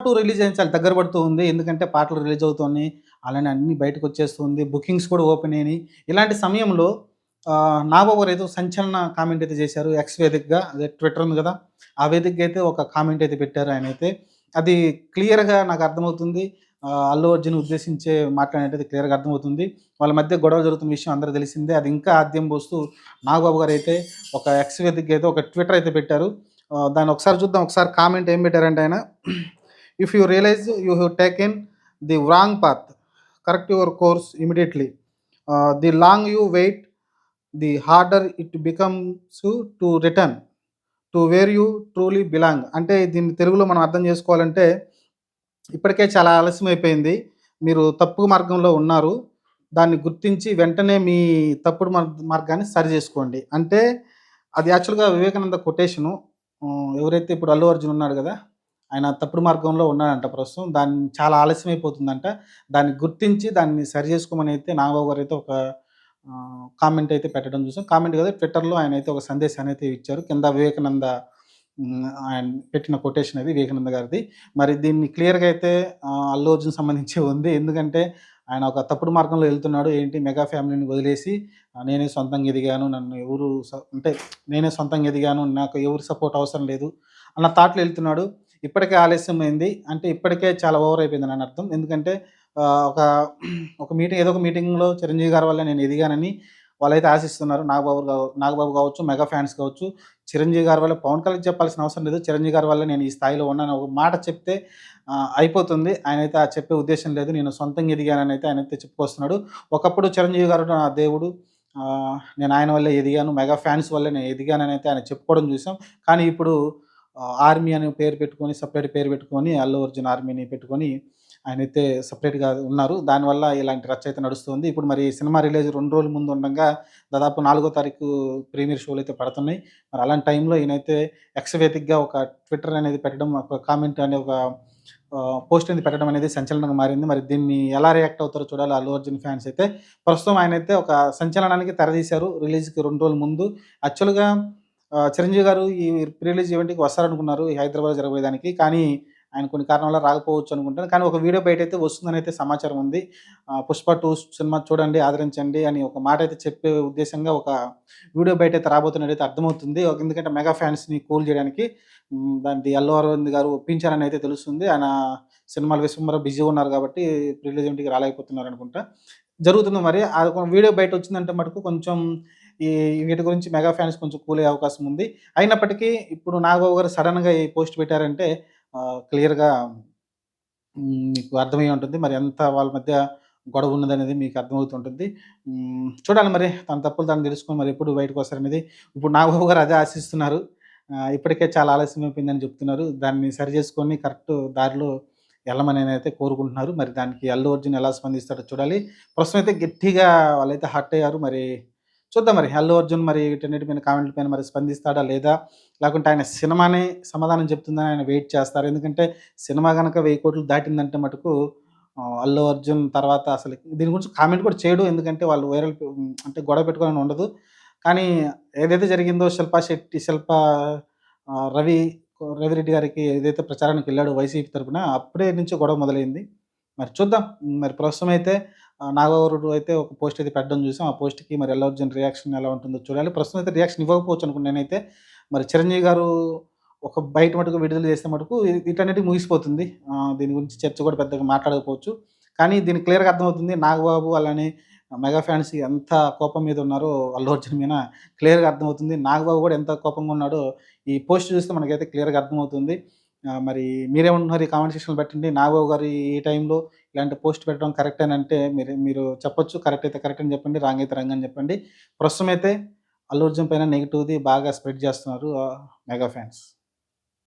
Two release అయింది చాలా దగ్గర పడుతూ ఉంది. ఎందుకంటే పాటలు రిలీజ్ అవుతున్నాయి అలానే అన్ని బయటకు వచ్చేస్తుంది బుకింగ్స్ కూడా ఓపెన్ అయినాయి. ఇలాంటి సమయంలో ఆ, నాగబాబు ఏదో సంచలన కామెంట్ అయితే చేశారు. ఎక్స్ వేదికగా అదే ట్విట్టర్ ఉంది కదా ఆ వేదికగా అయితే ఒక కామెంట్ అయితే పెట్టారు ఆయన అయితే. అది క్లియర్గా నాకు అర్థమవుతుంది. అల్లు అర్జున్ ఉద్దేశించే మాట్లాడేది క్లియర్గా అర్థమవుతుంది. వాళ్ళ మధ్య గొడవ జరుగుతున్న విషయం అందరూ తెలిసిందే. అది ఇంకా ఆద్యం పోస్తూ నాగబాబు గారు అయితే ఒక ఎక్స్ వేదికగా అయితే ఒక ట్విట్టర్ అయితే పెట్టారు. దాన్ని ఒకసారి చూద్దాం. ఒకసారి కామెంట్ ఏం పెట్టారంటే ఆయన if you realise you have taken the wrong path correct your course immediately the long you wait the harder it becomes to return to where you truly belong అంటే దీన్ని తెలుగులో మనం అర్థం చేసుకోవాలంటే ఇప్పటికే చాలా ఆలస్యం అయిపోయింది. మీరు తప్పు మార్గంలో ఉన్నారు. దాన్ని గుర్తించి వెంటనే మీ తప్పుడు మార్ మార్గాన్ని సరి చేసుకోండి. అంటే అది యాక్చువల్గా వివేకానంద కొటేషను ఎవరైతే ఇప్పుడు అల్లు అర్జున్ ఉన్నాడు కదా ఆయన తప్పుడు మార్గంలో ఉన్నాడంట ప్రస్తుతం. దాన్ని చాలా ఆలస్యం అయిపోతుందంట దాన్ని గుర్తించి దాన్ని సరి చేసుకోమని అయితే నాగబాబు గారు అయితే ఒక కామెంట్ అయితే పెట్టడం చూసాం. కామెంట్ కదా ట్విట్టర్లో ఆయన అయితే ఒక సందేశాన్ని అయితే ఇచ్చారు. కింద వివేకానంద ఆయన పెట్టిన కొటేషన్ అది వివేకానంద గారిది. మరి దీన్ని క్లియర్గా అయితే అల్లు అర్జున్ సంబంధించి ఉంది. ఎందుకంటే ఆయన ఒక తప్పుడు మార్గంలో వెళ్తున్నాడు. ఏంటి? మెగా ఫ్యామిలీని వదిలేసి నేనే సొంతంగా ఎదిగాను. నన్ను ఎవరు స- అంటే నేనే సొంతంగా ఎదిగాను. నాకు ఎవరు సపోర్ట్ అవసరం లేదు అన్న థాట్లో వెళ్తున్నాడు. ఇప్పటికే ఆలస్యం అంటే ఇప్పటికే చాలా ఓవర్ అయిపోయింది అని అర్థం. ఎందుకంటే ఒక ఒక మీటింగ్ ఏదో ఒక మీటింగ్లో చిరంజీవి గారి వల్ల నేను ఎదిగానని వాళ్ళైతే ఆశిస్తున్నారు. నాగబాబు నాగబాబు కావచ్చు మెగా ఫ్యాన్స్ కావచ్చు. చిరంజీవి గారి వల్ల పవన్ కళ్యాణ్ చెప్పాల్సిన అవసరం లేదు. చిరంజీవి గారి వల్ల నేను ఈ స్థాయిలో ఉన్నాను ఒక మాట చెప్తే అయిపోతుంది. ఆయన అయితే ఆ చెప్పే ఉద్దేశం లేదు. నేను సొంతంగా ఎదిగానని అయితే ఆయన అయితే చెప్పుకొస్తున్నాడు. ఒకప్పుడు చిరంజీవి గారు నా దేవుడు. నేను ఆయన వల్లే ఎదిగాను. మెగా ఫ్యాన్స్ వల్లే నేను ఎదిగానని అయితే ఆయన చెప్పుకోవడం చూసాం. కానీ ఇప్పుడు ఆర్మీ అనే పేరు పెట్టుకొని సపరేట్ పేరు పెట్టుకొని అల్లు అర్జున్ ఆర్మీని పెట్టుకొని ఆయన అయితే సపరేట్గా ఉన్నారు. దానివల్ల ఇలాంటి రచ్చ అయితే నడుస్తుంది. ఇప్పుడు మరి సినిమా రిలీజ్ రెండు రోజుల ముందు ఉండగా దాదాపు నాలుగో తారీఖు ప్రీమియర్ షోలు అయితే పడుతున్నాయి. మరి అలాంటి టైంలో ఈయనైతే ఎక్స్వేతిక్గా ఒక ట్విట్టర్ అనేది పెట్టడం ఒక కామెంట్ అనే ఒక పోస్ట్ అనేది పెట్టడం అనేది సంచలనంగా మారింది. మరి దీన్ని ఎలా రియాక్ట్ అవుతారో చూడాలి. అల్లు అర్జున్ ఫ్యాన్స్ అయితే ప్రస్తుతం ఆయన అయితే ఒక సంచలనానికి తెరదీశారు. రిలీజ్కి రెండు రోజుల ముందు. యాక్చువల్గా చిరంజీవి గారు ఈ ప్రీ రిలీజ్ ఈవెంట్కి వస్తారనుకున్నారు ఈ హైదరాబాద్ జరగబోయేదానికి. కానీ ఆయన కొన్ని కారణాల వల్ల రాకపోవచ్చు అనుకుంటాను కానీ ఒక వీడియో బయట అయితే వస్తుందని అయితే సమాచారం ఉంది. పుష్ప టూ సినిమా చూడండి ఆదరించండి అని ఒక మాట అయితే చెప్పే ఉద్దేశంగా ఒక వీడియో బయట అయితే రాబోతున్నట్టు అయితే అర్థమవుతుంది. ఎందుకంటే మెగా ఫ్యాన్స్ని కూల్ చేయడానికి దాని అల్లు అరవింద్ గారు ఒప్పించారని అయితే తెలుస్తుంది. ఆయన సినిమాలు విశ్వంబర బిజీ ఉన్నారు కాబట్టి రిలీజ్ ఈవెంట్కి రాలేకపోతున్నారు అనుకుంటా. జరుగుతుంది మరి. ఆ వీడియో బయట వచ్చిందంటే మటుకు కొంచెం ఈ వీటి గురించి మెగా ఫ్యాన్స్ కొంచెం కూల్ అయ్యే అవకాశం ఉంది. అయినప్పటికీ ఇప్పుడు నాగబాబు గారు సడన్గా ఈ పోస్ట్ పెట్టారంటే క్లియర్గా మీకు అర్థమై ఉంటుంది. మరి ఎంత వాళ్ళ మధ్య గొడవ ఉన్నదనేది మీకు అర్థమవుతుంటుంది. చూడాలి మరి తన తప్పులు తను తెలుసుకొని మరి ఎప్పుడు బయటకు వస్తారనేది. ఇప్పుడు నాగబాబు గారు అదే ఆశిస్తున్నారు. ఇప్పటికే చాలా ఆలస్యం అయిపోయిందని చెప్తున్నారు. దాన్ని సరి చేసుకొని కరెక్ట్ దారిలో వెళ్ళమని అయితే కోరుకుంటున్నారు. మరి దానికి అల్లు అర్జున్ ఎలా స్పందిస్తాడో చూడాలి. ప్రస్తుతం అయితే గట్టిగా వాళ్ళైతే హర్ట్ అయ్యారు. మరి చూద్దాం మరి. అల్లు అర్జున్ మరి వీటన్నిటి మీద కామెంట్ల పైన మరి స్పందిస్తాడా లేదా? లేకుంటే ఆయన సినిమానే సమాధానం చెప్తుందని ఆయన వెయిట్ చేస్తారు. ఎందుకంటే సినిమా కనుక వెయ్యి కోట్లు దాటిందంటే మటుకు అల్లు అర్జున్ తర్వాత అసలు దీని గురించి కామెంట్ కూడా చేయడు. ఎందుకంటే వాళ్ళు వైరల్ అంటే గొడవ పెట్టుకోవాలని ఉండదు. కానీ ఏదైతే జరిగిందో శిల్పా శెట్టి శిల్ప రవి రవిరెడ్డి గారికి ఏదైతే ప్రచారానికి వెళ్ళాడో వైసీపీ తరపున అప్పుడే నుంచి గొడవ మొదలైంది. మరి చూద్దాం. మరి ప్రస్తుతం అయితే నాగవరుడు అయితే ఒక పోస్ట్ అయితే పెట్టడం చూసాం. ఆ పోస్ట్కి మరి అల్లు అర్జున్ రియాక్షన్ ఎలా ఉంటుందో చూడాలి. ప్రస్తుతం అయితే రియాక్షన్ ఇవ్వకపోవచ్చు అనుకున్నాను నేనైతే. మరి చిరంజీవి గారు ఒక బయట మటుకు విడుదల చేస్తే మటుకు ఇది- వీటన్నిటికి ముగిసిపోతుంది. దీని గురించి చర్చ కూడా పెద్దగా మాట్లాడకపోవచ్చు. కానీ దీనికి క్లియర్గా అర్థమవుతుంది నాగబాబు అలానే మెగా ఫ్యాన్స్ ఎంత కోపం మీద ఉన్నారో అల్లు అర్జున్ మీద క్లియర్గా అర్థమవుతుంది. నాగబాబు కూడా ఎంత కోపంగా ఉన్నాడో ఈ పోస్ట్ చూస్తే మనకైతే క్లియర్గా అర్థమవుతుంది. మరి మీరేమంటున్నారు ఈ కామెంట్ సెక్షన్లో పెట్టండి నాగబాబు గారు ఈ టైంలో ఇలాంటి పోస్ట్ పెట్టడం కరెక్ట్ అని అంటే మీరు మీరు చెప్పొచ్చు. కరెక్ట్ అయితే కరెక్ట్ అని చెప్పండి. రాంగ్ అయితే రాంగ్ అని చెప్పండి. ప్రస్తుతం అయితే అల్లు అర్జున్ పైన నెగిటివ్ది బాగా స్ప్రెడ్ చేస్తున్నారు మెగా ఫ్యాన్స్.